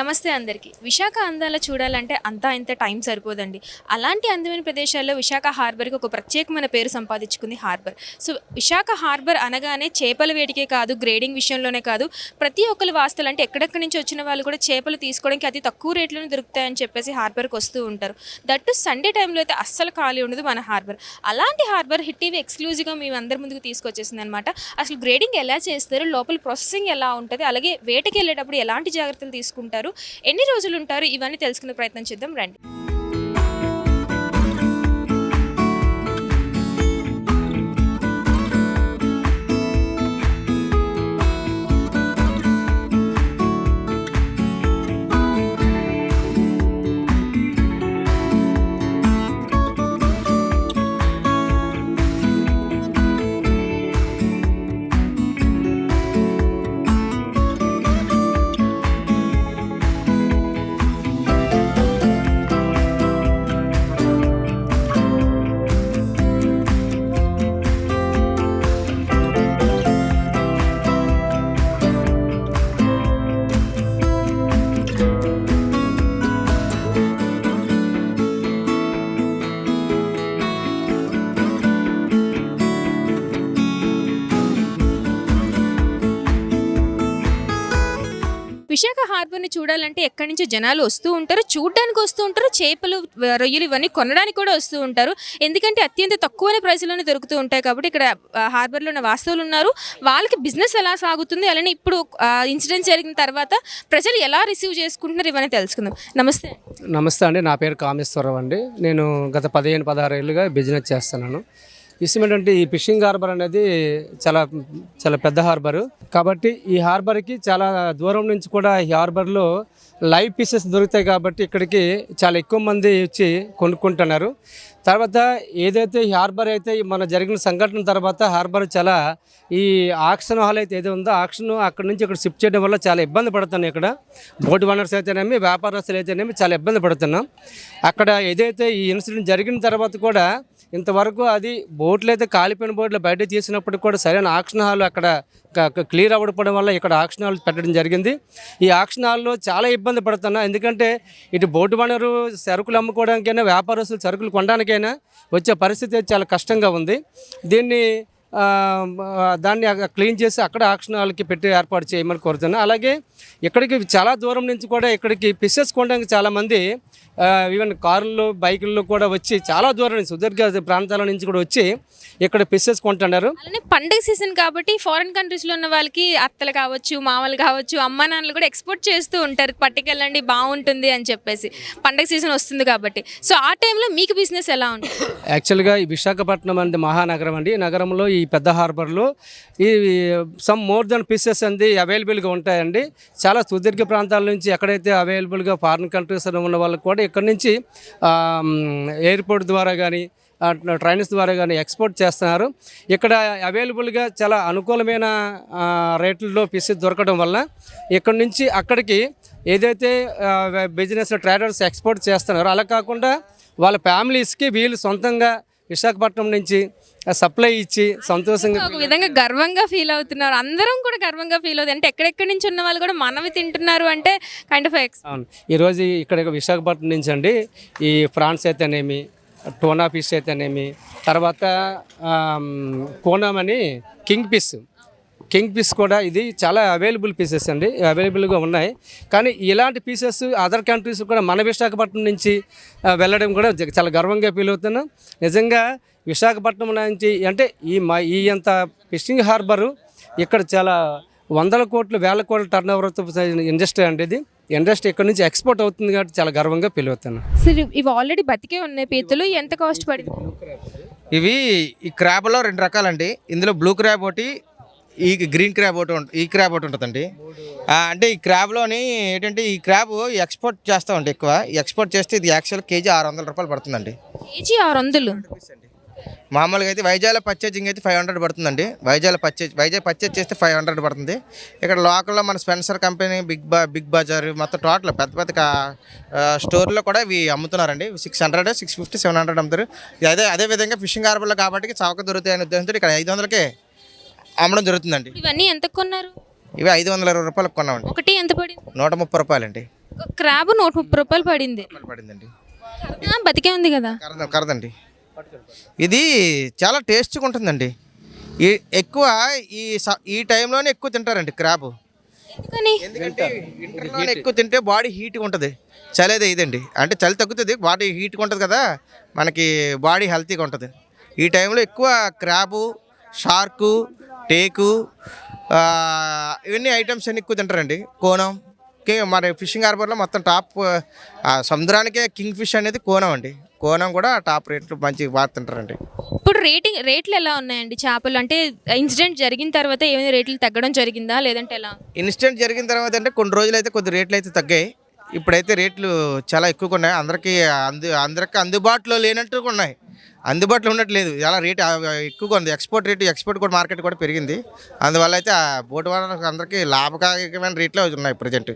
నమస్తే అందరికీ. విశాఖ అందాల చూడాలంటే అంతా ఇంత టైం సరిపోదండి. అలాంటి అందమైన ప్రదేశాల్లో విశాఖ హార్బర్కి ఒక ప్రత్యేకమైన పేరు సంపాదించుకుంది హార్బర్. సో విశాఖ హార్బర్ అనగానే చేపల వేడికే కాదు గ్రేడింగ్ విషయంలోనే కాదు ప్రతి ఒక్కరు వాస్తులు అంటే ఎక్కడెక్కడి నుంచి వచ్చిన వాళ్ళు కూడా చేపలు తీసుకోవడానికి అతి తక్కువ రేట్లోనే దొరుకుతాయని చెప్పేసి హార్బర్కి వస్తూ ఉంటారు. దట్టు సండే టైంలో అయితే అస్సలు ఖాళీ ఉండదు మన హార్బర్. అలాంటి హార్బర్ హిట్ టీవీ ఎక్స్క్లూజివ్గా మేము అందరి ముందుకు తీసుకొచ్చేసింది అనమాట అసలు గ్రేడింగ్ ఎలా చేస్తారు లోపల ప్రాసెసింగ్ ఎలా ఉంటుంది అలాగే వేటకి వెళ్ళేటప్పుడు ఎలాంటి జాగ్రత్తలు తీసుకుంటారు? ఎన్ని రోజులు ఉంటారు ఇవన్నీ తెలుసుకునే ప్రయత్నం చేద్దాం. రండి. విశాఖ చూడాలంటే ఎక్కడి నుంచి జనాలు వస్తూ ఉంటారు చూడడానికి వస్తూ ఉంటారు చేపలు రొయ్యలు ఇవన్నీ కొనడానికి కూడా వస్తూ ఉంటారు. ఎందుకంటే అత్యంత తక్కువనే ప్రైస్లోనే దొరుకుతూ ఉంటాయి కాబట్టి ఇక్కడ హార్బర్లో ఉన్న వాస్తవులు ఉన్నారు. వాళ్ళకి బిజినెస్ ఎలా సాగుతుంది అలానే ఇప్పుడు ఇన్సిడెంట్ జరిగిన తర్వాత ప్రజలు ఎలా రిసీవ్ చేసుకుంటున్నారు ఇవన్నీ తెలుసుకుందాం. నమస్తే నమస్తే అండి నా పేరు కామేశ్వరరావు అండి. నేను గత పదిహేను పదహారు ఏళ్ళుగా బిజినెస్ చేస్తున్నాను. విషయం ఏంటంటే ఈ ఫిషింగ్ హార్బర్ అనేది చాలా చాలా పెద్ద హార్బరు. కాబట్టి ఈ హార్బర్కి చాలా దూరం నుంచి కూడా ఈ హార్బర్లో లైవ్ పీసెస్ దొరుకుతాయి కాబట్టి ఇక్కడికి చాలా ఎక్కువ మంది వచ్చి కొనుక్కుంటున్నారు. తర్వాత ఏదైతే ఈ హార్బర్ అయితే మన జరిగిన సంఘటన తర్వాత హార్బర్ చాలా ఈ ఆక్షన్ హాల్ అయితే ఏదో ఉందో ఆక్షన్ అక్కడ నుంచి ఇక్కడ షిఫ్ట్ చేయడం వల్ల చాలా ఇబ్బంది పడుతున్నాయి ఇక్కడ. బోట్ ఓనర్స్ అయితేనేమి వ్యాపారస్తులు అయితేనేమి చాలా ఇబ్బంది పడుతున్నాం. అక్కడ ఏదైతే ఈ ఇన్సిడెంట్ జరిగిన తర్వాత కూడా ఇంతవరకు అది బోట్లు అయితే కాలిపోయిన బోట్లు బయట తీసినప్పుడు కూడా సరైన ఆక్షన్ హాల్ అక్కడ క్లియర్ అవ్వకపోవడం వల్ల ఇక్కడ ఆక్షన్ హాల్ పెట్టడం జరిగింది. ఈ ఆక్షన్ హాల్లో చాలా ఇబ్బంది పడుతున్నా. ఎందుకంటే ఇటు బోటు వనరు సరుకులు అమ్ముకోవడానికైనా వ్యాపారస్తులు సరుకులు కొనడానికైనా వచ్చే పరిస్థితి చాలా కష్టంగా ఉంది. దీన్ని దాన్ని క్లీన్ చేసి అక్కడ ఆక్షన్ హాల్కి పెట్టి ఏర్పాటు చేయమని కోరుతున్నాను అలాగే ఇక్కడికి చాలా దూరం నుంచి కూడా ఇక్కడికి పిస్సెస్ కొనడానికి చాలామంది ఈవెన్ కార్లు బైకుల్లో కూడా వచ్చి చాలా దూరం నుంచి సుదీర్ఘ ప్రాంతాల నుంచి కూడా వచ్చి ఇక్కడ పిస్సెస్ కొంటున్నారు. అలానే పండగ సీజన్ కాబట్టి ఫారిన్ కంట్రీస్లో ఉన్న వాళ్ళకి అత్తలు కావచ్చు మామలు కావచ్చు అమ్మ నాన్నలు కూడా ఎక్స్పోర్ట్ చేస్తూ ఉంటారు. పట్టుకెళ్ళండి బాగుంటుంది అని చెప్పేసి పండగ సీజన్ వస్తుంది కాబట్టి. సో ఆ టైంలో మీకు బిజినెస్ ఎలా ఉంటుంది? యాక్చువల్గా ఈ విశాఖపట్నం అనేది మహానగరం అండి. నగరంలో ఈ ఈ పెద్ద హార్బర్లు. ఈ సమ్ మోర్ దెన్ పీసెస్ అనేది అవైలబుల్గా ఉంటాయండి. చాలా సుదీర్ఘ ప్రాంతాల నుంచి ఎక్కడైతే అవైలబుల్గా ఫారిన్ కంట్రీస్ ఉన్న వాళ్ళకి కూడా ఇక్కడ నుంచి ఎయిర్పోర్ట్ ద్వారా కానీ ట్రైన్స్ ద్వారా కానీ ఎక్స్పోర్ట్ చేస్తున్నారు. ఇక్కడ అవైలబుల్గా చాలా అనుకూలమైన రేట్లలో పీసెస్ దొరకడం వల్ల ఇక్కడ నుంచి అక్కడికి ఏదైతే బిజినెస్ ట్రేడర్స్ ఎక్స్పోర్ట్ చేస్తున్నారో అలా కాకుండా వాళ్ళ ఫ్యామిలీస్కి వీళ్ళు సొంతంగా విశాఖపట్నం నుంచి సప్లై ఇచ్చి సంతోషంగా ఒక విధంగా గర్వంగా ఫీల్ అవుతున్నారు. అందరం కూడా గర్వంగా ఫీల్ అవుతుంది. అంటే ఎక్కడెక్కడి నుంచి ఉన్న వాళ్ళు కూడా మనవి తింటున్నారు అంటే కైండ్ ఆఫ్ ఎక్స్ అవును. ఈరోజు ఇక్కడ విశాఖపట్నం నుంచి అండి ఈ ఫ్రాన్స్ అయితేనేమి టోనా ఫిష్ అయితేనేమి తర్వాత ఆమ్, కోనాం అని కింగ్ ఫిష్. కింగ్ పీస్ కూడా ఇది చాలా అవైలబుల్ పీసెస్ అండి అవైలబుల్గా ఉన్నాయి. కానీ ఇలాంటి పీసెస్ అదర్ కంట్రీస్ కూడా మన విశాఖపట్నం నుంచి వెళ్ళడం కూడా చాలా గర్వంగా ఫీల్ అవుతున్నాం. నిజంగా విశాఖపట్నం నుంచి అంటే ఈ మా ఈ అంత ఫిషింగ్ హార్బరు ఇక్కడ చాలా వందల కోట్లు వేల కోట్ల టర్న్ ఓవర్తో ఇండస్ట్రీ అండి ఇది. ఇండస్ట్రీ ఇక్కడ నుంచి ఎక్స్పోర్ట్ అవుతుంది కాబట్టి చాలా గర్వంగా ఫీల్ అవుతున్నాను సరే ఇవి ఆల్రెడీ బతికే ఉన్నాయి పీతలు ఎంత కాస్ట్ పడింది? ఇవి ఈ క్రాబ్లో రెండు రకాలండి. ఇందులో బ్లూ క్రాబ్ ఒకటి ఈ గ్రీన్ క్రాబ్ ఒకటి ఈ క్రాబ్ ఒకటి ఉంటుందండి. అంటే ఈ క్రాబ్లోని ఏంటంటే ఈ క్రాబ్ ఎక్స్పోర్ట్ చేస్తామండి ఎక్కువ. ఎక్స్పోర్ట్ చేస్తే ఇది యాక్చువల్ కేజీ ఆరు వందల రూపాయలు పడుతుందండి. కేజీ ఆరు వందలు? మామూలుగా అయితే వైజాగ్లో పర్చేజింగ్ అయితే ఫైవ్ హండ్రెడ్ పడుతుందండి. వైజాగ్లో పర్చేజ్ వైజాగ్ పర్చేజ్ చేస్తే ఫైవ్ హండ్రెడ్ పడుతుంది. ఇక్కడ లోకల్లో మన స్పెన్సర్ కంపెనీ బిగ్ బా బిగ్ బజార్ మొత్తం టోటల్ పెద్ద పెద్ద స్టోర్లో కూడా ఇవి అమ్ముతున్నారండి. Six hundred six fifty seven hundred అమ్ముతారు. అదే అదే విధంగా ఫిషింగ్ హార్బర్లో కాబట్టి చౌక దొరుకుతాయి అనే ఉద్దేశంతో ఇక్కడ ఐదు వందలకే అమ్మడం జరుగుతుందండి. ఇవన్నీ ఎంత కొన్నారు? ఇవి ఐదు వందల ఇరవై రూపాయలకు కొన్నామండి. ఒకటి ఎంత పడింది? నూట ముప్పై రూపాయలండి. ఒక క్రాబ్ నూట ముప్పై రూపాయలు పడింది. రూపాయలు పడిందండి. ఆ, బతికే ఉంది కదా. కరద కరదండి. ఇది చాలా టేస్ట్గా ఉంటుందండి. ఈ ఎక్కువ ఈ స- ఈ టైంలోనే ఎక్కువ తింటారండి క్రాబ్. ఎందుకని? ఎందుకంటే ఎక్కువ తింటే బాడీ హీట్గా ఉంటుంది. చలి అయితే ఇదండి. అంటే చలి తగ్గుతుంది బాడీ హీట్గా ఉంటుంది కదా. మనకి బాడీ హెల్తీగా ఉంటుంది. ఈ టైంలో ఎక్కువ క్రాబు షార్కు టేకు ఇవన్నీ ఐటమ్స్ అన్ని ఎక్కువ తింటారండి. కోనం కే మరి ఫిషింగ్ హార్బర్లో మొత్తం టాప్ సముద్రానికే కింగ్ ఫిష్ అనేది కోనం అండి. కోనం కూడా టాప్ రేట్లు మంచి బాగా తింటారండి. ఇప్పుడు రేటింగ్ రేట్లు ఎలా ఉన్నాయండి చేపలు? అంటే ఇన్సిడెంట్ జరిగిన తర్వాత ఏమైనా రేట్లు తగ్గడం జరిగిందా? లేదంటే ఎలా? ఇన్సిడెంట్ జరిగిన తర్వాత అంటే కొన్ని రోజులు అయితే కొద్ది రేట్లు అయితే తగ్గాయి. ఇప్పుడైతే రేట్లు చాలా ఎక్కువగా ఉన్నాయి. అందరికీ అందు అందరికీ అందుబాటులో లేనట్టుగా ఉన్నాయి. అందుబాటులో ఉండట్లేదు. చాలా రేట్ ఎక్కువగా ఉంది. ఎక్స్పోర్ట్ రేటు ఎక్స్పోర్ట్ కూడా మార్కెట్ కూడా పెరిగింది. అందువల్ల అయితే ఆ బోటు వాళ్ళకి అందరికీ లాభకారకమైన రేట్లో ఉన్నాయి ప్రజెంట్.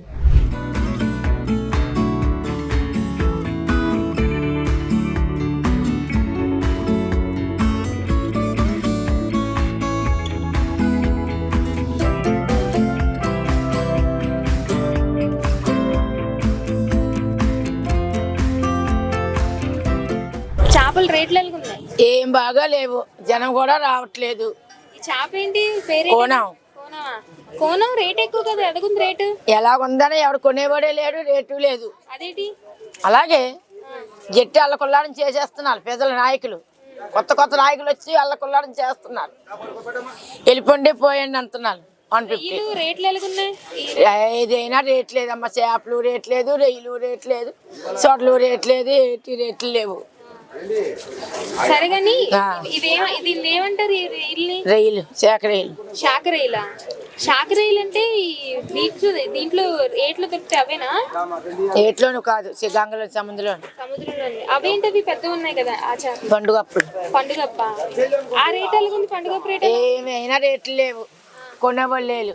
రేట్లు ఏం బాగా లేవు. జనం కూడా రావట్లేదు. ఈ చేప ఏంటి పేరు కోనం కోనమా కోనం రేట్ ఎక్కువ కదా ఎదగుంది రేటు? ఎలాగుందని ఎవడు కొనేవాడే లేడు రేటు లేదు. అదేంటి? అలాగే జట్టి అల్లకొల్లాడం చేసేస్తున్నారు పెద్దల నాయకులు. కొత్త కొత్త నాయకులు వచ్చి అల్లకొల్లాడం చేస్తున్నారు. వెళ్ళిపోండి పోయండి అంటున్నారు. One fifty. వీళ్ళు రేట్లు ఎలాగున్నాయి ఏదైనా రేట్ లేదమ్మా చేపలు రేట్ లేదు రొయ్యలు రేట్ లేదు సొడలు రేట్ లేదు ఏటి రేట్లు లేవు. సరే కానీ. ఇవేమ దీన్ని ఏమంటారు? రైల్ని రొయ్యలు శాఖ రొయ్యలు శాకరైలా శాకరైలు అంటే దీంట్లో దీంట్లో రేట్లు దొరికితే అవేనా? ఏట్లోను కాదు సి- గంగలో సముద్రంలో సముద్రంలో అవేంటవి? పెద్దగా ఉన్నాయి కదా ఆ చేప పండుగ అప్పుడు పండుగప్ప. ఆ రేట్ ఎలాగుంది? పండుగప్ప రేట్ ఏమైనా రేట్లు లేవు. కొనేవాళ్ళు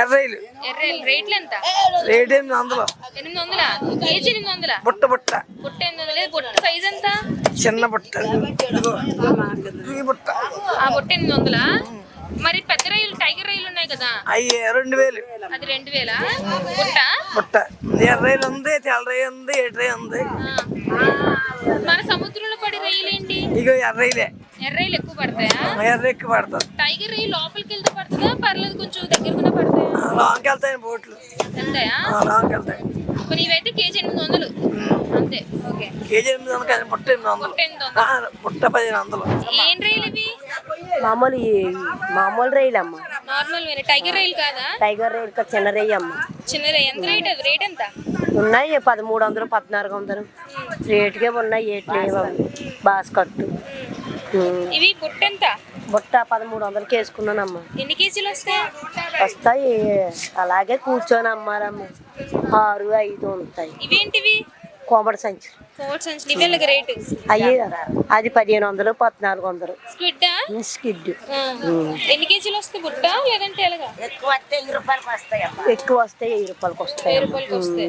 ఎర్రైలు ఎర్రైలు రేట్లు ఎంత? రేట్ ఎనిమిది వందలు. ఎనిమిది వందల? కేజీ ఎనిమిది వందల? బుట్ట బుట్ట. బుట్ట ఎనిమిది వందల. బుట్ట సైజ్ ఎంత? చిన్న బుట్ట. ఇదిగో. ఈ బుట్ట. ఆ బుట్ట ఎనిమిది వందల? మరి పెద్ద రైలు టైగర్ రైలు ఉన్నాయి కదా? అయ్యి రెండు వేలు. అది రెండు వేల? బుట్ట? బుట్ట. ఎర్రైలు ఉంది తెల్లరాయి ఉంది ఎడ్రాయి ఉంది. ఆ. మన సముద్రంలో పడే రైలు ఏంటి? ఇగో ఎర్రైలే ఎర్రైలు ఎక్కువ పడతాయా? ఎర్ర ఎక్కువ పడతారు టైగర్ రైలు లోపలికి వెళ్తే పడుతుందా? పర్లేదు కొంచెం దగ్గరగా పడతాయా? లాంగ్ వెళ్తాయి బోట్లు. ఎంతయా లాంగ్ వెళ్తాయి. ఇప్పుడు ఇవైతే కేజీ ఎనిమిది వందలు. అంతే ఓకే. కేజీ ఎనిమిది వందలు కానీ బుట్ట ఎనిమిది వందలు. బుట్ట పదిహేను వందలు. ఏం రైలు ఇవి? మామూలు మామూలు రైలు అమ్మ. నార్మల్ టైగర్ రైలు కాదా? టైగర్ రైలు చిన్న రైలు అమ్మ. చిన్న రైలు. ఎంత రేట్? ఎంత? ఉన్నాయి పదమూడు వందలు పద్నాలుగు వందలు. రేటుకే ఉన్నాయి ఏటి లేవు బాస్కట్టు. ఇవి బుట్ట ఎంత? బుట్ట పదమూడు వందలకి వేసుకున్నానమ్మ. ఎన్ని కేజీలు వస్తాయి? వస్తాయి. అలాగే కూర్చొని అమ్మారమ్మ. ఆరు ఐదు ఉంటాయి. ఇవేంటివి? కోమడి సంచి ఫోర్ సంచి ఇవే రేటు అయ్యి అది పదిహేను వందలు పద్నాలుగు వందలు. స్క్విడ్ స్కిడ్ ఎన్ని కేజీలు వస్తాయి బుట్ట? లేదంటే ఎలాగా? ఎక్కువ వస్తే వెయ్యి రూపాయలకి వస్తాయి వెయ్యి రూపాయలకి వస్తాయి. వెయ్యి రూపాయలకి వస్తాయి.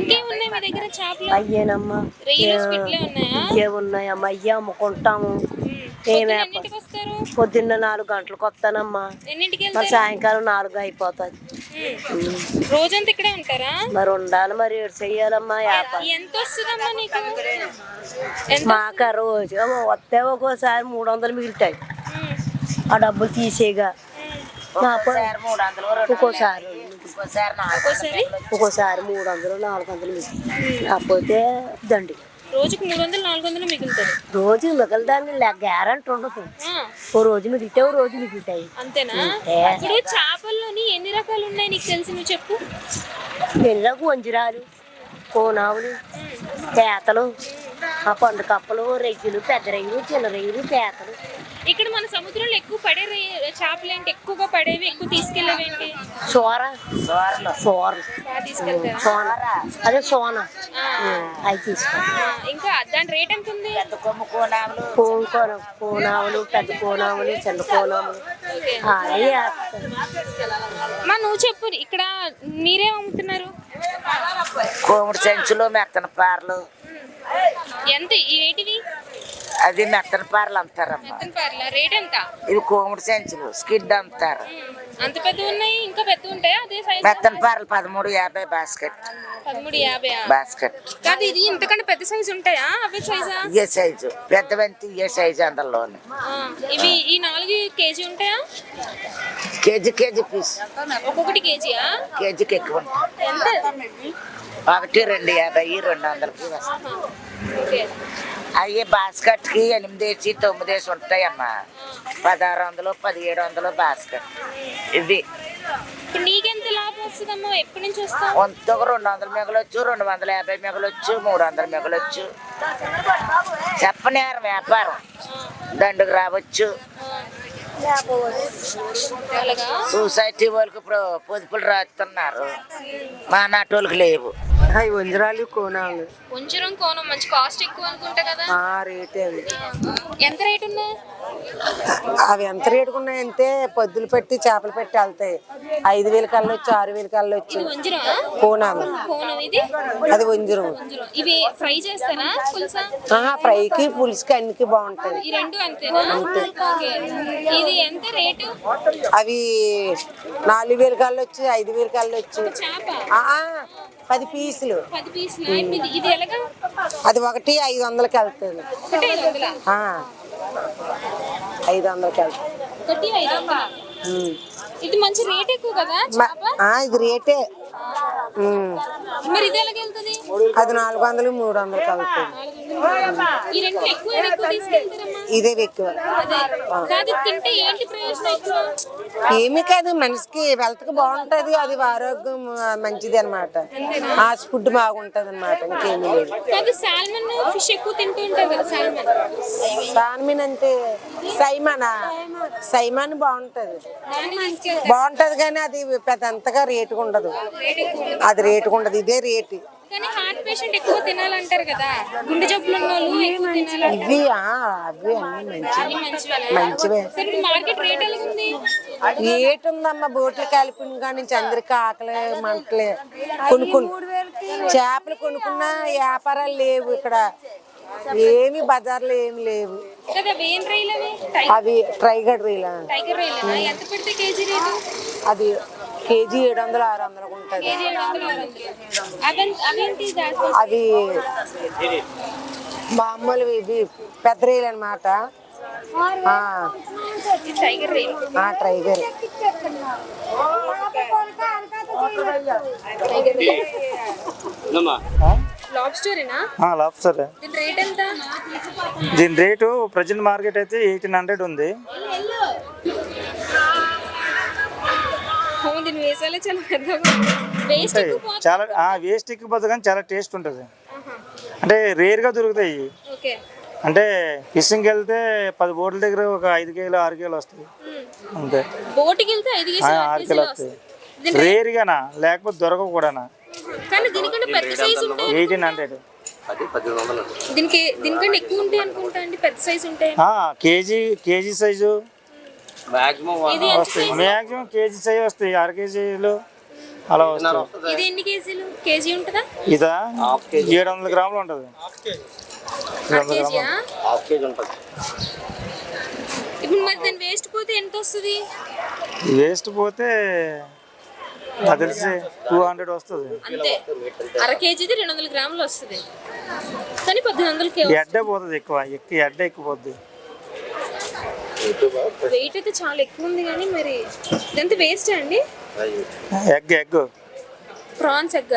ఇంకేం ఉన్నాయి మీ దగ్గర చేపలు? అయ్యేనమ్మా. రొయ్యలు స్క్విడ్లే ఉన్నాయా? ఇవే ఉన్నాయమ్మా అయ్యే అమ్ముకుంటాము. పొద్దున్న నాలుగు గంటలకు వస్తానమ్మా. ఎన్నింటికి మరి వెళ్తారు? సాయంకాలం నాలుగు అయిపోతుంది. రోజంతా ఇక్కడే ఉంటారా? మరి ఉండాలి మరి ఏడు చెయ్యాలమ్మా వ్యాపారం ఎంత వస్తుందమ్మా నీకు? ఎంత మాకు రోజు వస్తే ఒక్కోసారి మూడు వందలు మిగులుతాయి. ఆ డబ్బులు తీసేగా. ఒక్కోసారి ఒక్కోసారి ఒక్కోసారి మూడు వందలు నాలుగు వందలు మిగులుతాయి. కాకపోతే దండి. రోజుకి మూడు వందలు నాలుగు వందలు మిగులుతుంది. రోజు మిగలదాన్ని గ్యారంటీ ఉండదు. ఓ రోజు మిగిలితే ఓ రోజు మిగులుతాయి. అంతేనా. ఇప్పుడు చేపల్లోని ఎన్ని రకాలు ఉన్నాయి నీకు తెలిసి నువ్వు చెప్పు. పెళ్ళకు వంజిరాలు కోనావులు పేతలు ఆ పండు కప్పలు రెగ్గులు పెద్ద రెయ్యలు చిన్న రెయ్యలు పేతలు ఇక్కడ మన సముద్రంలో ఎక్కువ పడే చేపలు ఏంటి ఎక్కువగా పడేవి ఎక్కువ తీసుకెళ్ళేవి ఏంటి? సోర. సోర. సోన. అదే సోన. అవి ఇంకా దాని రేట్ ఎంత ఉంది? కోన్ కోన కోనావులు పెద్ద కోనావులు చిన్న అవి మా నువ్వు చెప్పు ఇక్కడ మీరేం అమ్ముతున్నారు? కోముడు సంచులు మెత్తన పారలు. ఎంత? ఏంటివి అది మెత్తన పారలు అంటారమ్మా పార్ల? రేట్ ఎంత? ఇవి కోముడు సంచులు స్కిడ్ అంటారు అంత పెద్ద ఉన్నాయి ఇంకా పెద్ద ఉంటాయా? అదే సైజ్ మెత్తన పారలు పదమూడు యాభై బాస్కెట్ పదమూడు యాభై బాస్కెట్ కాదు ఇది ఇంతకంటే పెద్ద సైజు ఉంటాయా? అవే సైజా సైజు పెద్దవంతి ఇయే సైజు అందులోనే. ఆ, ఇవి ఈ నాలుగు కేజీ ఉంటాయా? కేజీ కేజీ పీస్ ఒక్కొక్కటి కేజీయా? కేజీకి ఎక్కువ. ఎంత? ఒకటి రెండు యాభై రెండు వందలకి వస్తాయి అవి బాస్కెట్కి ఎనిమిది వేసి తొమ్మిది వేసి ఉంటాయమ్మా. పదహారు వందలు పదిహేడు వందలు బాస్కెట్. ఇవి. ఇప్పుడు నీకెంత లాభం వస్తుందమ్మా? ఎప్పటి నుంచి వస్తావు? వంత ఒక రెండు వందలు మిగలొచ్చు రెండు వందల యాభై మిగలొచ్చు మూడు వందలు మిగలొచ్చు. చెప్పనేరం వ్యాపారం? దండుకు రావచ్చు. సొసైటీ వాళ్ళకి ఇప్పుడు పొదుపులు రాస్తున్నారు. మా నాటి వాళ్ళకి లేవు. అవి వంజరాలు కోనాలు కొంచెం కోనం మంచి కాస్ట్ ఎక్కువ అనుకుంటా కదా. ఆ రేట్ అవి ఎంత రేట్ ఉన్నాయి? అవి ఎంత రేటుకు ఉన్నాయంటే పొద్దులు పెట్టి చేపలు పెట్టి వెళ్తాయి. ఐదు వేలు కళ్ళు వచ్చి ఆరు వేలు కళ్ళు వచ్చి. వంజరం కోనాలు కోనం ఇది? అది వంజరం. వంజరం. ఇవి ఫ్రై చేస్తారా పులుసా? ఆహా, ఫ్రైకి పులుసుకి అన్నికి బాగుంటది ఈ రెండు అంతేనా? ఇది ఎంత రేటు? అవి నాలుగు వేలు కళ్ళు వచ్చి ఐదు వేలు కళ్ళు వచ్చి. చేప? పది పీసులు. పది పీసులు? ఇది ఇది ఎలాగా? అది ఒకటి ఐదు వందలకి వెళ్తుంది. ఐదు వందలకి వెళ్తుంది. ఇది మంచి రేట్ ఎక్కువ కదా మ- చేప? ఆ, ఇది రేటే. ఉమ్. మరి ఇది ఎలాగ వెళ్తుంది? అది నాలుగు వందలు మూడు వందలకి వెళ్తుంది. ఇదే ఎక్కువ. అదే కాదు ఇది తింటే ఏంటి ప్రయోజనం ఎక్కువ ఏమీ కాదు మనిషికి వెల్త్కి బాగుంటది అది ఆరోగ్యం మంచిది అనమాట హాస్ ఫుడ్ బాగుంటది అనమాట ఇంకేమీ లేదు. సాల్మన్ అంటే సైమానా? సైమాన్. బాగుంటది. బాగుంటది కానీ అది పెద్ద అంతగా రేటుగా ఉండదు. అది రేటుగా ఉండదు ఇదే రేటు. కానీ హార్ట్ పేషెంట్ ఎక్కువ తినాలంటారు కదా. గుండె జబ్బులు ఉన్న వాళ్ళు ఎక్కువ తినాలంటారు. ఇవి ఆ, అవి అన్ని మంచివి. అన్ని మంచివేనా? మంచివే. సరే ఇప్పుడు మార్కెట్ రేట్ ఎలా ఉంది ఏటు ఉందమ్మా బోట్లు కలిపిన కాడి నుంచి అందరికి ఆకలి మంటలే. కొనుక్కుని చేపలు కొనుక్కున్న వ్యాపారాలు లేవు ఇక్కడ. ఏమి బజార్లో ఏమి లేవు. కదా వేన్ రైలు అవి టై- అవి ట్రైగడ్ రీలా టైగర్ రైలేనా ఎంత పెడితే కేజీ రేటు? అది కేజీ ఏడు వందలు ఆరు వందలకు ఉంటుంది వందలు దాని అవి మామూలు ఇవి పెద్ద రీలు అనమాట ట్రైగర్ లాబ్స్టరేనా? లాబ్స్టర్. దీని రేట్ ఎంత? దీని రేటు ప్రజెంట్ మార్కెట్ అయితే ఎయిటీన్ హండ్రెడ్ ఉంది. అవును దీని వేసాలే చాలా పెద్దగా వేస్ట్ ఎక్కువ వేస్ట్ ఎక్కిపోతుంది కానీ చాలా టేస్ట్ ఉంటుంది. అంటే రేర్గా దొరుకుతాయి. ఓకే. అంటే ఫిషింగ్కి వెళ్తే పది బోట్ల దగ్గర ఒక ఐదు కేజీలు ఆరు కేజీలు వస్తాయి. అంతే. బోటుకి వెళ్తే ఐదు ఆ, కేజీలు ఆరు ఆరు కేజీలు కేజీలు వస్తాయి. వస్తాయి. దీని రేర్గానా లేకపోతే దొరకవు కూడానా? కానీ దీనికంటే పెద్ద సైజు ఉంటాయి ఎయిటీన్ హండ్రెడ్ దీనికి దీనికంటే ఎక్కువ ఉంటాయి అనుకుంటా అండి పెద్ద సైజు ఉంటాయి. KG KG size maximum KG? Size వస్తాయి. అర కేజీలు అలా వస్తాయి. ఇది ఎన్ని కేజీలు? కేజీ ఉంటుందా? ఇదా? ఏడు వందల గ్రాములు ఉంటుంది. అర కేజీయా? ఇప్పుడు మరి దాని వేస్ట్ పోతే ఎంత వస్తుంది? వేస్ట్ పోతే నాకు తెలిసి టూ హండ్రెడ్ వస్తుంది. అంతే. అర కేజీది రెండు వందల గ్రాములు వస్తుంది. కానీ పద్దెనిమిది వందలకి ఎడ్డ పోతుంది ఎక్కువ. ఎక్కువ ఎడ్డ ఎక్కువ పోద్ది. వెయిట్ అయితే చాలా ఎక్కువ ఉంది కానీ మరి ఇదంతా వేస్ట్ అండి? Egg egg. ప్రాన్స్ ఎగ్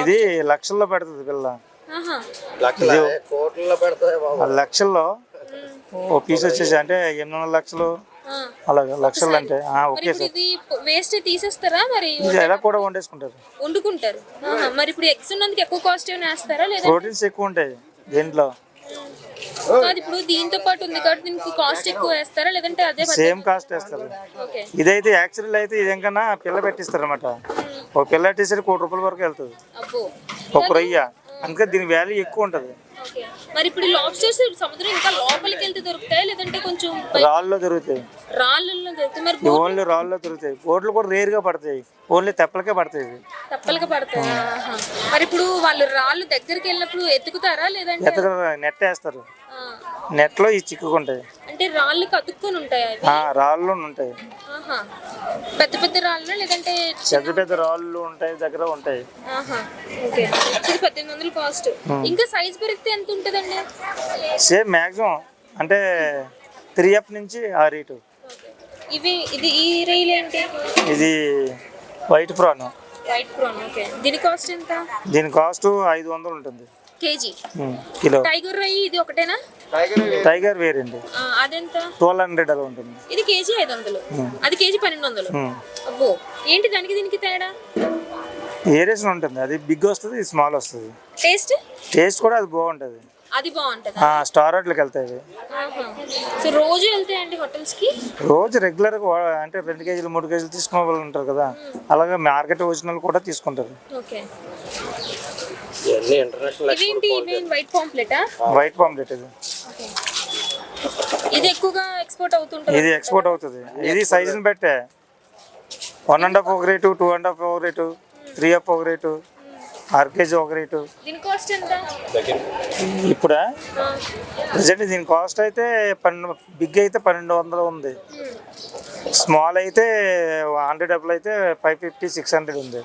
ఇది లక్షల్లో పెడుతుంది పిల్ల. ఆహా. ఇది కోట్లలో పెడతాయి బాబు. ఆ లక్షల్లో. ఓ పీస్ వచ్చేసి అంటే ఎనిమిది వందల లక్షలు. అలాగే లక్షలు అంటే ఓకే సార్. వేస్ట్ తీసేస్తారా మరి? ఇది ఎలా కూడా వండేసుకుంటారు. వండుకుంటారు. మరి ఇప్పుడు ఎగ్స్ ఉన్నందుకు ఎక్కువ కాస్ట్ ఏమైనా వేస్తారా లేదా? ప్రోటీన్స్ ఎక్కువ ఉంటాయి దీంట్లో. కాదు ఇప్పుడు దీంతో పాటు ఉంది కాబట్టి దీనికి కాస్ట్ ఎక్కువ వేస్తారా? లేదంటే అదే? సేమ్ కాస్ట్ వేస్తారు? ఇదైతే యాక్చువల్ అయితే ఇది ఇంకన్నా పిల్ల పెట్టిస్తారు అనమాట ఒక పిల్ల పెట్టేసరికి కోటి రూపాయల వరకు వెళ్తుంది. ఒక రొయ్య. అందుకే దీని వాల్యూ ఎక్కువ ఉంటుంది. మరి ఇప్పుడు లాబ్స్టర్స్ సముద్రం ఇంకా లోపలికి వెళ్తే దొరుకుతాయి? లేదంటే కొంచెం రాళ్ళలో దొరుకుతాయి. రాళ్ళల్లో దొరుకుతాయి. మరి ఇవి ఓన్లీ రాళ్ళలో దొరుకుతాయి. బోట్లు కూడా రేరుగా పడతాయి. ఓన్లీ తెప్పలకే పడతాయి ఇవి. తప్పలుగా పడతాయి. మరి ఇప్పుడు వాళ్ళు రాళ్ళు దగ్గరికి వెళ్ళినప్పుడు ఎత్తుకుతారా? లేదంటే ఎత్తగా నెట్ వేస్తారు. ఆ, నెట్లో ఈ చిక్కుకుంటాయి. అంటే రాళ్ళు కతుక్కొని ఉంటాయి రాళ్ళు ఉంటాయి. పెద్ద పెద్ద రాళ్ళు లేదంటే పెద్ద పెద్ద రాళ్ళు ఉంటాయి దగ్గర ఉంటాయి. ఆహా ఓకే. ఇది పద్దెనిమిది వందలు కాస్ట్. ఇంకా సైజ్ పెరిగితే ఎంత ఉంటుందండి? సేమ్ మ్యాక్సిమం అంటే త్రీ ఎఫ్ నుంచి ఆ రేటు. ఇవి ఇది ఈ రైల్ ఏంటి? ఇది white prawn. White prawn okay. దీని కాస్ట్ ఎంత? దీని కాస్ట్ ఐదు వందలు ఉంటుంది. కేజీ. కిలో. టైగర్ రై ఇది ఒకటేనా? టైగర్ వేరండి. ఆ, అదెంత? ట్వెల్వ్ హండ్రెడ్ అలా ఉంటుంది. ఇది కేజీ ఐదు వందలు. అది కేజీ పన్నెండు వందలు. అబ్బో. ఏంటి దానికి దీనికి తేడా? ఏరేషన్ ఉంటుంది. అది బిగ్ వస్తుంది స్మాల్ వస్తుంది. టేస్ట్? టేస్ట్ కూడా అది బాగుంటుంది. అది బాగుంటుందా? ఆ, స్టార్ హోటల్కి వెళ్తాయి ఇవి. సో రోజు వెళ్తాయండి హోటల్స్కి రోజు రెగ్యులర్గా వా- అంటే రెండు కేజీలు మూడు కేజీలు తీసుకునే వాళ్ళు ఉంటారు కదా. అలాగే మార్కెట్ వచ్చిన వాళ్ళు కూడా తీసుకుంటారు. ఓకే. ఇవేంటి ఇవేంటి వైట్ పాంప్లెటా వైట్ పాంప్లెట్ ఇది. ఇది ఎక్కువగా ఎక్స్పోర్ట్ అవుతుంటుంది? ఇది ఎక్స్పోర్ట్ అవుతుంది. ఇది సైజుని బట్టే. వన్ అండ్ హాఫ్ ఒక రేటు టూ అండ్ హాఫ్ ఒక రేటు త్రీ హాఫ్ ఒక రేటు ఆరు కేజీ ఒక రేటు. ఇప్పుడా? ప్రజెంట్ దీని కాస్ట్ అయితే పన్నెండు బిగ్ అయితే పన్నెండు వందలు ఉంది. స్మాల్ అయితే హండ్రెడ్ డబ్బులు అయితే ఫైవ్ ఫిఫ్టీ సిక్స్ హండ్రెడ్ ఉంది.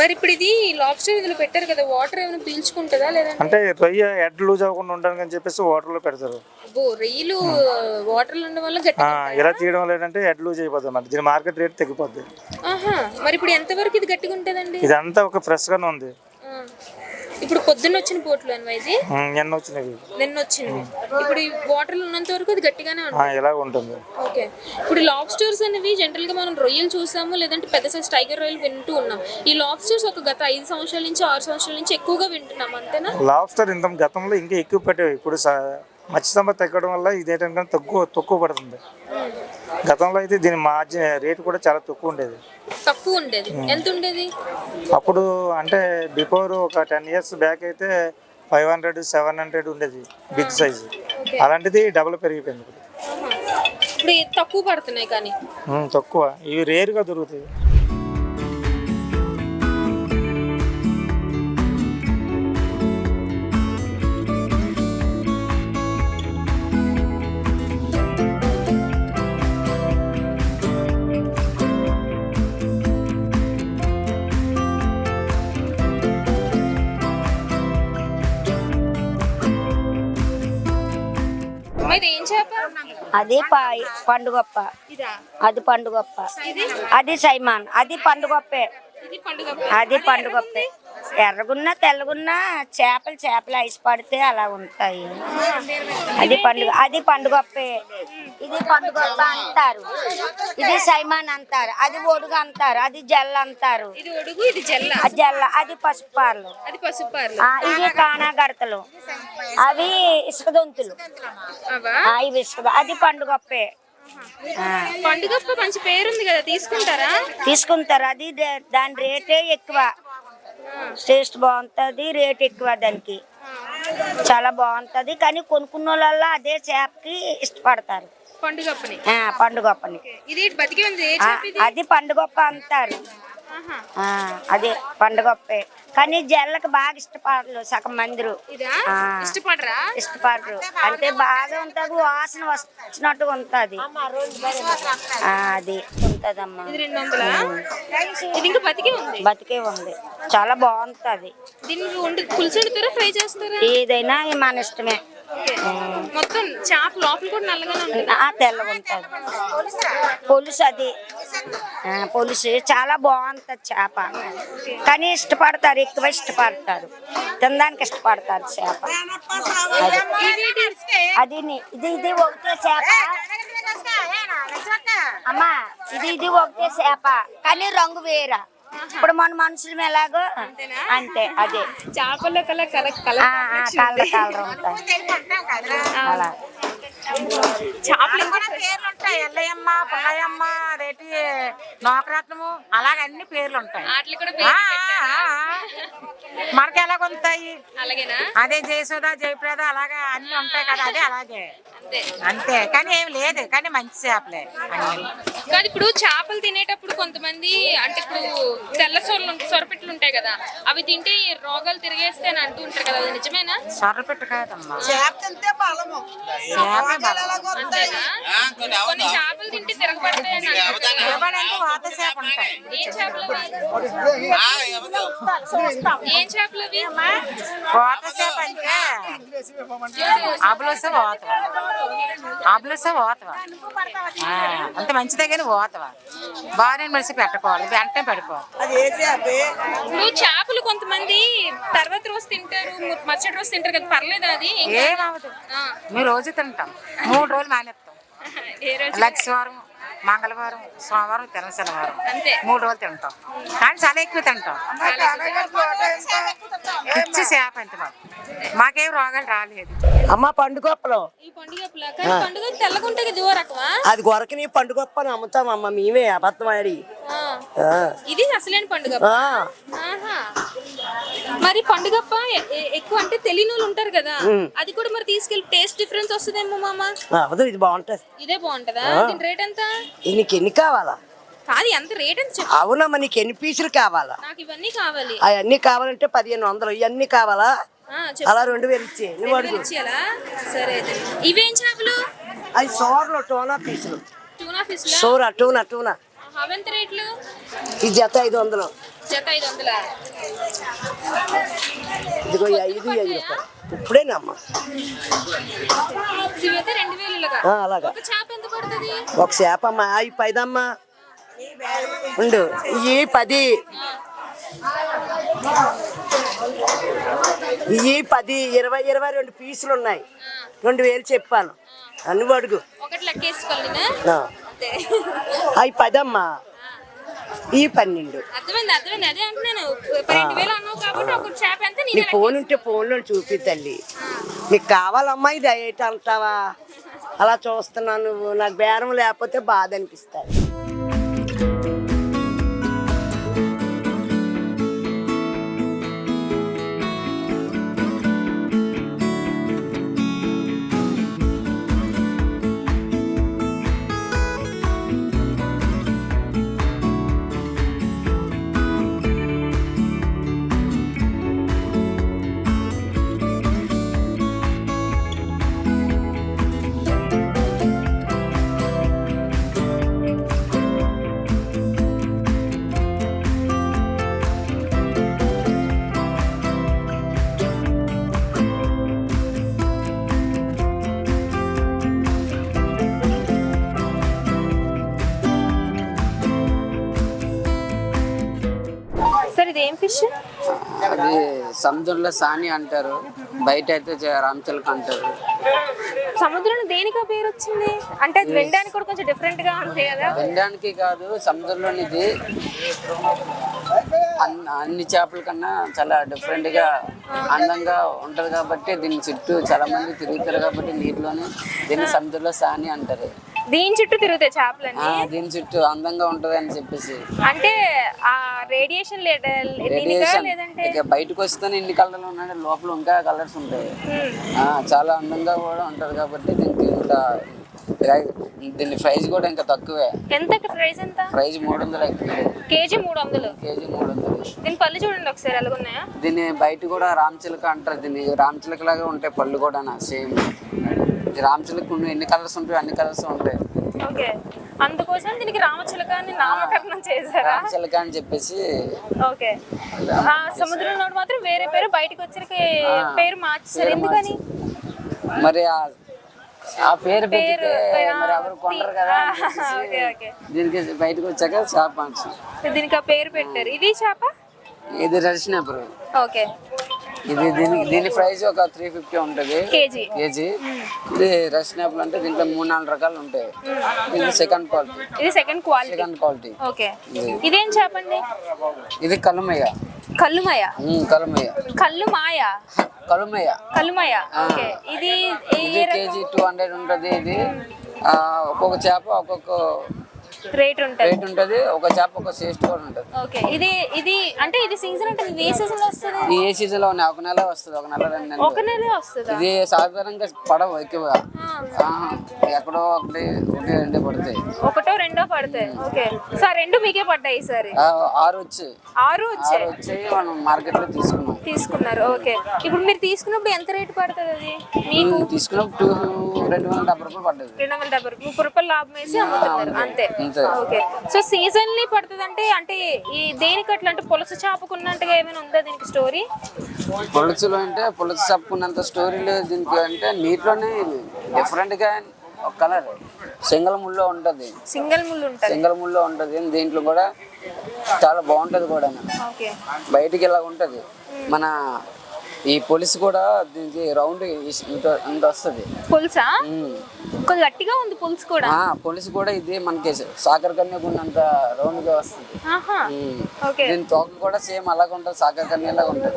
మరి ఇప్పుడు ఇది లాబ్స్టర్ ఇందులో పెట్టారు కదా వాటర్ ఏమైనా పీల్చుకుంటుందా లేదంటే? అంటే రొయ్య హెడ్ లూజ్ అవ్వకుండా ఉండడానికి అని చెప్పేసి వాటర్లో పెడతారు. అబ్బో రొయ్యలు వాటర్లో ఉండడం వల్ల గట్టి ఇలా తీయడం లేదంటే హెడ్ లూజ్ అయిపోతుంది అన్నమాట దీని మార్కెట్ రేట్ తగ్గిపోద్ది. ఆహా మరి ఇప్పుడు ఎంతవరకు ఇది గట్టిగా ఉంటుందండి? ఇదంతా ఒక ఫ్రెష్గానే ఉంది. ఆ. ఇప్పుడు పొద్దున్న వచ్చిన పోట్లు అనవా ఇది ఎన్న వచ్చినవి. నిన్న వచ్చినవి. ఇప్పుడు ఈ వాటర్ ఉన్నంత వరకు అది గట్టిగానే ఉంటుంది. ఇలాగ ఉంటుంది. ఓకే. ఇప్పుడు లాబ్స్టర్స్ అనేవి జనరల్గా మనం రొయ్యలు చూసాము లేదంటే పెద్ద సైజ్ టైగర్ రొయ్యలు వింటూ ఉన్నాం. ఈ లాబ్స్టర్స్ ఒక గత ఐదు సంవత్సరాల నుంచి ఆరు సంవత్సరాల నుంచి ఎక్కువగా వింటున్నాం అంతేనా? లాబ్స్టర్ ఇంత గతంలో ఇంకా ఎక్కువ పెట్టేవి. ఇప్పుడు మత్స్య సంపద తగ్గడం వల్ల ఇదేంటంటే తక్కువ తక్కువ పడుతుంది. గతంలో అయితే దీని మార్జిన్ రేట్ కూడా చాలా తక్కువ ఉండేది. తక్కువ ఉండేది. ఎంత ఉండేది? అప్పుడు అంటే బిఫోర్ ఒక టెన్ ఇయర్స్ బ్యాక్ అయితే ఫైవ్ హండ్రెడ్ సెవెన్ హండ్రెడ్ ఉండేది బిగ్ సైజ్ అలాంటిది డబుల్ పెరిగిపోయింది. ఇప్పుడు. ఇది తక్కువ పడుతున్నాయి కానీ. తక్కువ. ఇవి రేరుగా దొరుకుతాయి. అది పాయ్ పండుగప్ప. అది పండుగప్ప. అది సైమాన్. అది పండుగప్పే. అది పండుగప్పే. ఎర్రగున్నా తెల్లగున్నా చేపలు చేపలు ఐస్ పడితే అలా ఉంటాయి. అది పండుగ అది పండుగప్పే. ఇది పండుగప్ప అంటారు. ఇది సైమాన్ అంటారు. అది ఒడుగు అంటారు. అది జల్ల అంటారు. ఇది ఇది జల్ల. అది పసుపార్లు అది పసుపార్లు ఆ, ఇవి కానా గడతలు. అవి ఇసుక దొంతులు. అవా? ఆ, ఇవి ఇసుక అది పండుగప్పే. ఆ, పండుగ మంచి పేరుంది కదా తీసుకుంటారా? తీసుకుంటారు. అది దాని రేటే ఎక్కువ. టేస్ట్ బాగుంటుంది రేట్ ఎక్కువ దానికి. చాలా బాగుంటుంది కానీ కొనుక్కున్న వాళ్ళల్లో అదే చేపకి ఇష్టపడతారు. పండుగప్పని. ఆ, పండుగప్పని. ఇది బతికి ఉంది. ఏ ఆ, చేప ఇది? అది పండుగప్ప అంటారు. అదే పండుగప్పే. కానీ జల్లకి బాగా ఇష్టపడరు సగం మందిరు. ఇదా? ఆ. ఇష్టపడరా? ఇష్టపడరు. అంటే బాగా ఉంటుంది వాసన వచ్చినట్టుగా ఉంటుంది. అది. ఉంటుందమ్మా ఇది రెండు వందలా? ఇది ఇంకా బతికే ఉంది? బతికే ఉంది. చాలా బాగుంటుంది. దీన్ని వండు పులుసు వండుతారా ఫ్రై చేస్తారా? ఏదైనా మన ఇష్టమే. మొత్తం చేప లోపల కూడా నల్లగానే ఉంటుంది ఆ, తెల్లగా ఉంటుంది. పులుసు అది. పులుసు. చాలా బాగుంటుంది చేప. కానీ ఇష్టపడతారు ఎక్కువ ఇష్టపడతారు. తినడానికి ఇష్టపడతారు చేప. అది. ఇది ఇది ఒకటే చేప. అమ్మా ఇది ఇది ఒకటే చేప. కానీ రంగు వేరా. ఇప్పుడు మన మనుషులు ఎలాగో? అంతే అదే. చేపల్లో కల కల కలర్ కలర్ ఉంటాయి. అలా. చేపలు కూడా పేర్లు ఉంటాయి ఎల్లయ్యమ్మ పుల్లయ్యమ్మ అదేంటి నోకరత్నము అలాగ అన్ని పేర్లు ఉంటాయి. మనకి ఎలాగ ఉంటాయి అలాగేనా? అదే జయసుధ జయప్రద అలాగే అన్ని ఉంటాయి కదా అదే అలాగే. అంతే. అంతే. కానీ ఏం లేదు కానీ మంచి చేపలే కానీ ఇప్పుడు చేపలు తినేటప్పుడు కొంతమంది అంటే ఇప్పుడు తెల్ల సొరలు సొరపెట్లు ఉంటాయి కదా అవి తింటే రోగాలు తిరిగేస్తే అని అంటూ ఉంటారు కదా నిజమేనా? సొర్ర పెట్టు కాదమ్మా. చేప బలము చేపే కొన్ని చేపలు తింటే తిరగబడతాయి. తిరగబడంటే వాత చేప ఉంటాయి. ఏం చేపలు? ఏం చేపలు చేప అంటే? అబులస అబులస అంత మంచిదే కానీ ఓతవా బాగా మనిషి పెట్టకూడదు. వెంటనే పెట్టుకోవాలి అది ఏ చేపే? ఇప్పుడు చేపలు కొంతమంది తర్వాత రోజు తింటారు మరుసటి రోజు తింటారు కదా పర్లేదు అది? ఏం కాదు. ఏమవదు ఆ. మేము రోజు తింటాం. మూడు రోజులు మానేస్తాం ఏ రోజు? లక్షవారం మంగళవారం సోమవారం తిన శనివారం. అంతే. మూడు రోజులు తింటాం. కానీ చాలా ఎక్కువ తింటాం. పిచ్చి చేప మాకు. మాకేం రోగాలు రాలేదు. అమ్మ పండుగప్పలు అది కొరకని పండుగప్పని అమ్ముతామమ్మ మేమే అబద్ధం ఆడి. ఇది అసలేని పండుగ. మరి పండుగప్ప ఎక్కువ అంటే తెలియని వాళ్ళు ఉంటారు కదా. అది కూడా మరి తీసుకెళ్ళి టేస్ట్ డిఫరెన్స్ వస్తుందేమో మామ? అవదు ఇది బాగుంటది. ఇదే బాగుంటదా? దీని రేట్ ఎంత? ఇది నీకు ఎన్ని కావాలా? కాదు ఎంత రేట్ ఎంత చెప్పు. అవునమ్మా నీకు ఎన్ని పీసులు కావాలా? నాకు ఇవన్నీ కావాలి. అవన్నీ కావాలంటే పదిహేను వందలు. ఇవన్నీ కావాలా? అలా రెండు వేలు ఇచ్చే నువ్వు అడుగు సరే ఇవేం చేపలు? అవి సోర్లు టోనా పీసులు. టూనా ఫిష్ లా సోరా టూనా టూనా. అవెంత రేట్లు? ఈ జత ఐదు వందలు. జత ఐదు వందల? ఇదిగో ఈ ఐదు ఈ ఐదు రూపాయలు. ఇప్పుడేనమ్మా. ఇవైతే రెండు వేలు ఇలాగా ఆ, అలాగా. ఒక చేప ఎంత పడుతుంది? ఒక చేప అమ్మా అవి పైదమ్మా. ఉండు ఇవి పది. ఇవి పది ఇరవై ఇరవై రెండు పీసులు ఉన్నాయి రెండు వేలు చెప్పాను. అన్ని అడుగు. ఒకటి లెక్కేసుకోవాలి ఆ. అంతే. అవి పదమ్మా. ఈ పన్నెండు. అర్థమైంది అర్థమైంది. అదే అంటున్నాను. రెండు వేలు అన్నావు కాబట్టి ఒక చేప ఎంత నీ నేను ఫోన్ ఉంటే ఫోన్లో చూపి తల్లి. నీకు కావాలమ్మా ఇది ఏంటి అంటావా? అలా చూస్తున్నాను నువ్వు. నాకు బేరం లేకపోతే బాధ అనిపిస్తాయి సముద్రంలో సాని అంటారు బయట అయితే రామచిలక అంటారు. సముద్రంలో దేనికి పేరు వచ్చింది అంటే అది వినడానికి కూడా కొంచెం డిఫరెంట్గా ఉంది కదా. తినడానికి కాదు సముద్రంలోనిది అన్- అన్ని చేపల కన్నా చాలా డిఫరెంట్గా అందంగా ఉంటది కాబట్టి దీని చుట్టూ చాలా మంది తిరుగుతారు కాబట్టి నీటిలోనే దీన్ని సముద్రంలో సాని అంటారు. దీని చుట్టూ తిరుగుతాయి చేపలన్నీ? ఆ, దీని చుట్టూ అందంగా ఉంటది అని చెప్పేసి. అంటే ఆ రేడియేషన్ రేడియేషన్ లేదంటే? ఇక బయటకు వస్తేనే ఇన్ని కలర్లు ఉన్నాయి లోపల ఇంకా కలర్స్ ఉంటాయి. ఆ, చాలా అందంగా కూడా ఉంటది కాబట్టి దీనికి ఇంత దీని ప్రైస్ కూడా ఇంకా తక్కువే. ఎంత ప్రైస్ ఎంత? ప్రైస్ మూడు వందలు కేజీ మూడు వందలు కేజీ మూడు వందలు దీని పళ్ళు చూడండి ఒకసారి ఎలాగున్నాయా? దీన్ని బయట కూడా రామచిలక అంటారు. దీన్ని రామచిలక లాగా ఉంటాయి పళ్ళు కూడా సేమ్. రామచిలక ఎన్ని కలర్స్ ఉంటాయి అన్ని కలర్స్ ఉంటాయి. ఓకే. అందుకోసం దీనికి రామచిలక అని నామకరణం చేశారా? రామచిలక అని చెప్పేసి ఓకే. ఆ సముద్రంలో మాత్రం వేరే పేరు బయటకు వచ్చరికి పేరు మార్చారు ఎందుకని? మరి ఆ- పేరు పేరు, మరి ఎవరు కొనరు కదా. దీనికి బయటకు వచ్చాక చేప మార్చాం దీనికి ఆ పేరు పెట్టారు. ఇది చేప? ఇది రడిచినప్పుడు ఓకే. ఇది దీనికి దీని ప్రైస్ ఒక త్రీ ఫిఫ్టీ ఉంటుంది. కేజీ. కేజీ. ఇది రష్నాపులు అంటే దీంట్లో మూడు నాలుగు రకాలు ఉంటాయి. ఇది సెకండ్ క్వాలిటీ ఇది second quality second quality okay. ఇదేం. చేపండి ఇది కలుమయ్య కల్లుమాయ ఉమ్, కలుమయ్య కల్లు మాయ కలుమయ్య కలుమయ ఓకే. ఇది ఏ కేజీ టూ హండ్రెడ్ ఉంటుంది ఇది. ఒక్కొక్క చేప ఒక్కొక్క రేట్ ఉంటుంది. రేట్ ఉంటుంది. ఒక చేప ఒక టేస్ట్ కూడా ఉంటుంది. ఓకే ఇది ఇది అంటే ఇది సీజన్ అంటే ఏ సీజన్లో వస్తుంది? ఇది ఏ సీజన్లో ఉన్నాయి? ఒక నెల వస్తుంది ఒక నెల రెండు నెలలు. ఒక నెల వస్తుందా? ఇది సాధారణంగా పడవు ఎక్కువగా. ఎక్కడో ఒకటి ఒకటి రెండే పడతాయి. ఒకటో రెండో పడతాయి. ఓకే సో ఆ రెండు మీకే పడ్డాయి ఈసారి? ఆ, ఆరు వచ్చి ఆరు వచ్చాయి? ఆరు వచ్చి మనం మార్కెట్లో తీసుకున్నాం. తీసుకున్నారు. ఓకే ఇప్పుడు మీరు తీసుకున్నప్పుడు ఎంత రేట్ పడుతుంది అది? మీకు? తీసుకున్నప్పుడు రెండు వందల డెబ్బై రూపాయలు పడ్డది. రెండు వందల డెబ్బై రూపాయలు. ముప్పై రూపాయలు లాభం వేసి అమ్ముతున్నారు. అంతే. అంతే. ఓకే. సో సీజన్లీ పడుతుంది అంటే అంటే ఈ దేనికి అట్లా అంటే పులస చేపకున్నట్టుగా ఏమైనా ఉందా దీనికి స్టోరీ పులుసులో అంటే పులుసు చెప్పుకున్నంత స్టోరీ లేదు దీనికి అంటే నీటిలోనే డిఫరెంట్గా ఒక కలర్ సింగల్ ముల్లో ఉంటది. సింగిల్ ముళ్ళు ఉంటుంది. సింగల్ ముల్లో ఉంటది. దీంట్లో కూడా చాలా బాగుంటది కూడా బయటికి ఇలా ఉంటది. మన ఈ పులుసు కూడా దీనికి రౌండ్ ఇంత వస్తుంది. పులుసా? కొంచెం గట్టిగా ఉంది పులుసు కూడా. పులుసు కూడా ఇది మనకి సాకర కన్య ఉన్నంత రౌండ్గా వస్తుంది. దీని తోక కూడా సేమ్ అలాగ ఉంటుంది సాకర కన్య లాగా ఉంటుంది.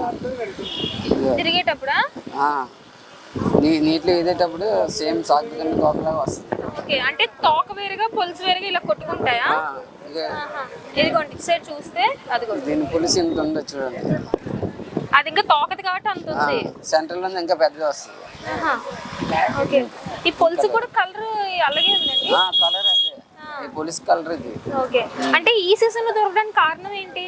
తిరిగేటప్పుడా? నీటిలో ఏదేటప్పుడు సేమ్ సాకర కన్య తోకలాగా వస్తుంది. ఓకే. అంటే తోక వేరుగా పులుసు వేరుగా ఇలా కొట్టుకుంటాయా. ఇదిగోండి ఇటు సైడ్ చూస్తే అదిగోండి దీని పులుసు ఇంత ఉండదు చూడండి. అది ఇంకా తోకది కాబట్టి అంత ఉంది. సెంటర్లో ఇంకా పెద్దది వస్తుంది. ఓకే. ఈ పులుసు కూడా కలర్ అలాగే ఉందండి? ఆ కలర్ అదే. ఈ పులుసు కలర్ ఇది. ఓకే. అంటే ఈ సీజన్లో దొరకడానికి కారణం ఏంటి?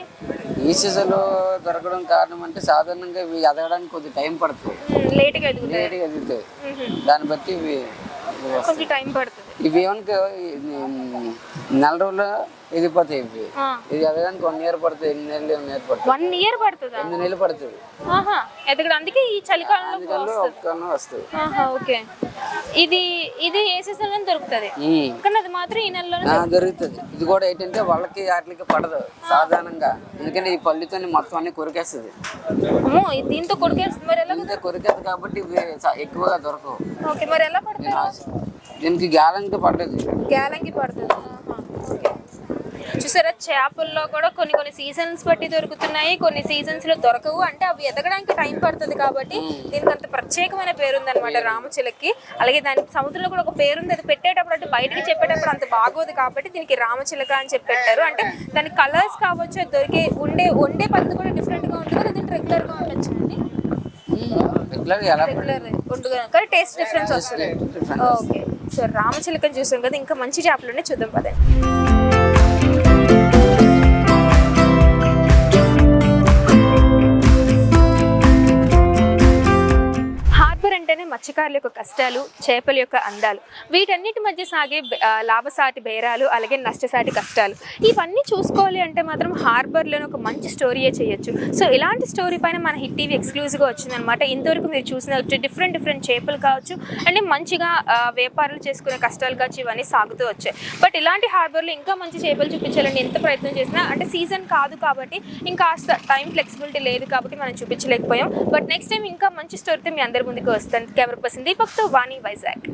ఈ సీజన్లో దొరకడం కారణం అంటే సాధారణంగా ఇవి ఎదగడానికి కొద్ది టైం పడుతుంది. లేట్గా ఎదుగుతాయి. లేట్గా ఎదుగుతాయి. దాన్ని బట్టి ఇవి. కొంచెం టైం పడుతుంది. ఇవి ఏమనుకో నెల రోజులు ఎదిగిపోతాయి ఇవి. ఇది ఎదగడానికి వన్ ఇయర్ పడుతుంది ఎన్ని నెలలు వన్ ఇయర్ పడుతుంది. వన్ ఇయర్ పడుతుందా? ఎనిమిది నెలలు పడుతుంది. ఆహా. ఎదగడం అందుకే ఈ చలికాలంలో వస్తుంది. ఒక్కనే వస్తుంది. ఆహా ఓకే. ఇది ఇది ఏ సీజన్లో దొరుకుతుంది. కానీ అది మాత్రం ఈ నెలలోనే ఆ, దొరుకుతుంది. ఇది కూడా ఏంటంటే వాళ్ళకి వాటికి పడదు సాధారణంగా. ఎందుకంటే ఈ పళ్ళుతో మొత్తం అన్ని కొరికేస్తుంది దీంతో కొడుకేస్తుంది మరి ఎలా కొరికేది కాబట్టి ఎక్కువగా దొరకవు. ఓకే మరి ఎలా పడతారు దీనికి గ్యాలంతో పడ్డది. గ్యాలంకి పడుతుంది. చూసారా చేపల్లో కూడా కొన్ని కొన్ని సీజన్స్ బట్టి దొరుకుతున్నాయి కొన్ని సీజన్స్లో దొరకవు. అంటే అవి ఎదగడానికి టైం పడుతుంది కాబట్టి దీనికి అంత ప్రత్యేకమైన పేరు ఉంది అనమాట రామచిలక్కి. అలాగే దానికి సముద్రంలో కూడా ఒక పేరుంది అది పెట్టేటప్పుడు అంటే బయటికి చెప్పేటప్పుడు అంత బాగోదు కాబట్టి దీనికి రామచిలక అని చెప్పి పెట్టారు. అంటే దాని కలర్స్ కావచ్చు అది దొరికే ఉండే వండే పద్ధతి కూడా డిఫరెంట్గా ఉంటుంది దీంట్లో రెగ్యులర్గా ఉండొచ్చు అండి. రెగ్యులర్ ఎలా రెగ్యులర్ ఉండగా కానీ టేస్ట్ డిఫరెన్స్ వస్తుంది. ఓకే సో రామచిలకని చూసాం కదా ఇంకా మంచి చేపలు ఉన్నాయి చూద్దాం పదండి. అంటేనే మత్స్యకారుల యొక్క కష్టాలు చేపల యొక్క అందాలు. వీటన్నిటి మధ్య సాగే లాభసాటి బేరాలు అలాగే నష్టసాటి కష్టాలు. ఇవన్నీ చూసుకోవాలి అంటే మాత్రం హార్బర్లోనే ఒక మంచి స్టోరీయే చేయొచ్చు. సో ఇలాంటి స్టోరీ పైన మన హిట్ టీవీ ఎక్స్క్లూజివ్గా వచ్చిందనమాట ఇంతవరకు మీరు చూసిన డిఫరెంట్ డిఫరెంట్ చేపలు కావచ్చు అంటే మంచిగా వ్యాపారాలు చేసుకునే కష్టాలు కావచ్చు ఇవన్నీ సాగుతూ వచ్చాయి. బట్ ఇలాంటి హార్బర్లో ఇంకా మంచి చేపలు చూపించాలని ఎంత ప్రయత్నం చేసినా అంటే సీజన్ కాదు కాబట్టి ఇంకా టైం ఫ్లెక్సిబిలిటీ లేదు కాబట్టి మనం చూపించలేకపోయాం. బట్ నెక్స్ట్ టైం ఇంకా మంచి స్టోరీతో మీ అందరి ముందుకు વસંત કેમેરા પર્સન દીપક તો વાની વૈઝાગ